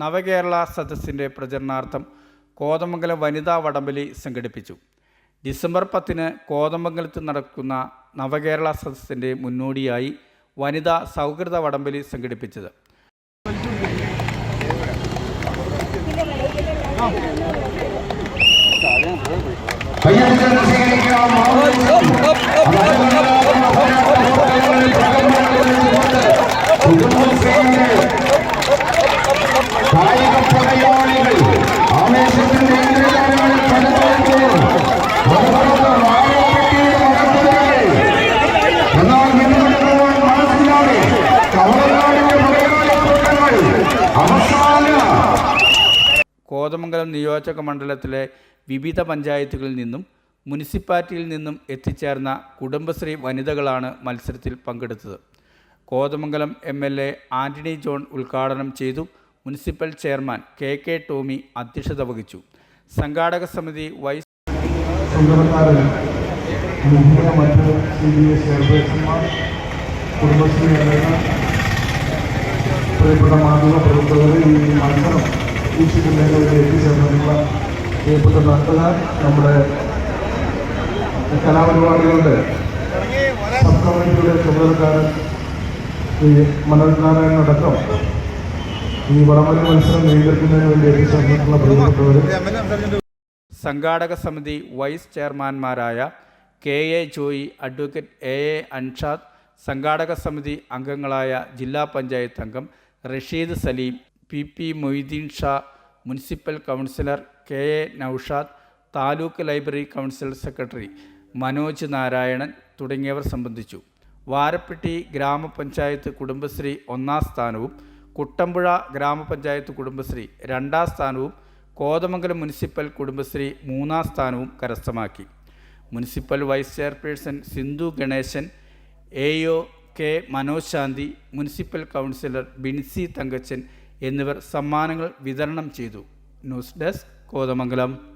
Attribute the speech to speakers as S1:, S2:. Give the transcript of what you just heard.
S1: നവകേരള സദസ്സിന്റെ പ്രചരണാർത്ഥം കോതമംഗലം വനിതാ വടംവലി സംഘടിപ്പിച്ചു. ഡിസംബർ പത്തിന് കോതമംഗലത്ത് നടക്കുന്ന നവകേരള സദസ്സിന്റെ മുന്നോടിയായി വനിതാ സൗഹൃദ വടംവലി സംഘടിപ്പിച്ചത്.
S2: കായിക
S1: കോതമംഗലം നിയോജക മണ്ഡലത്തിലെ വിവിധ പഞ്ചായത്തുകളിൽ നിന്നും മുനിസിപ്പാലിറ്റിയിൽ നിന്നും എത്തിച്ചേർന്ന കുടുംബശ്രീ വനിതകളാണ് മത്സരത്തിൽ പങ്കെടുത്തത്. Kothamangalam M L A Antony John ഉദ്ഘാടനം ചെയ്തു municipal chairman K K Tomy അധ്യക്ഷത വഹിച്ചു. സംഘാടക സമിതി വൈസ്
S2: കുടുംബശ്രീ പ്രിയപ്പെട്ട മാധ്യമ പ്രവർത്തകർ ഈ മത്സരം വീക്ഷിക്കുന്നതിന് വേണ്ടി എത്തിച്ചേർന്നിട്ടുള്ള പ്രിയപ്പെട്ട നാട്ടുകാർ നമ്മുടെ കലാപരിപാടികളുടെ സബ് കമ്മിറ്റിയുടെ ചുമതലക്കാരൻ ഈ മനോജ്ഞാനടക്കം ഈ വടംവലി മത്സരം നിയന്ത്രിക്കുന്നതിന് വേണ്ടി എത്തിച്ചേർന്നിട്ടുള്ള പ്രിയപ്പെട്ടവർ
S1: സംഘാടക സമിതി vice ചെയർമാൻമാരായ K A Joy advocate A A Anshad സംഘാടക സമിതി അംഗങ്ങളായ ജില്ലാ പഞ്ചായത്ത് അംഗം Rasheed Saleem P P Moideen Shah municipal councillor K A Noushad taluk library council secretary Manoj Narayanan തുടങ്ങിയവർ സംബന്ധിച്ചു. വാരപ്പെട്ടി ഗ്രാമപഞ്ചായത്ത് കുടുംബശ്രീ ഒന്നാം സ്ഥാനവും കുട്ടമ്പുഴ ഗ്രാമപഞ്ചായത്ത് കുടുംബശ്രീ രണ്ടാം സ്ഥാനവും കോതമംഗലം മുനിസിപ്പൽ കുടുംബശ്രീ മൂന്നാം സ്ഥാനവും കരസ്ഥമാക്കി. Municipal vice chairperson Sindhu Ganesan A K Manoj Shanthi municipal councillor Binsi Thankachan എന്നിവർ സമ്മാനങ്ങൾ വിതരണം ചെയ്തു. News desk Kothamangalam.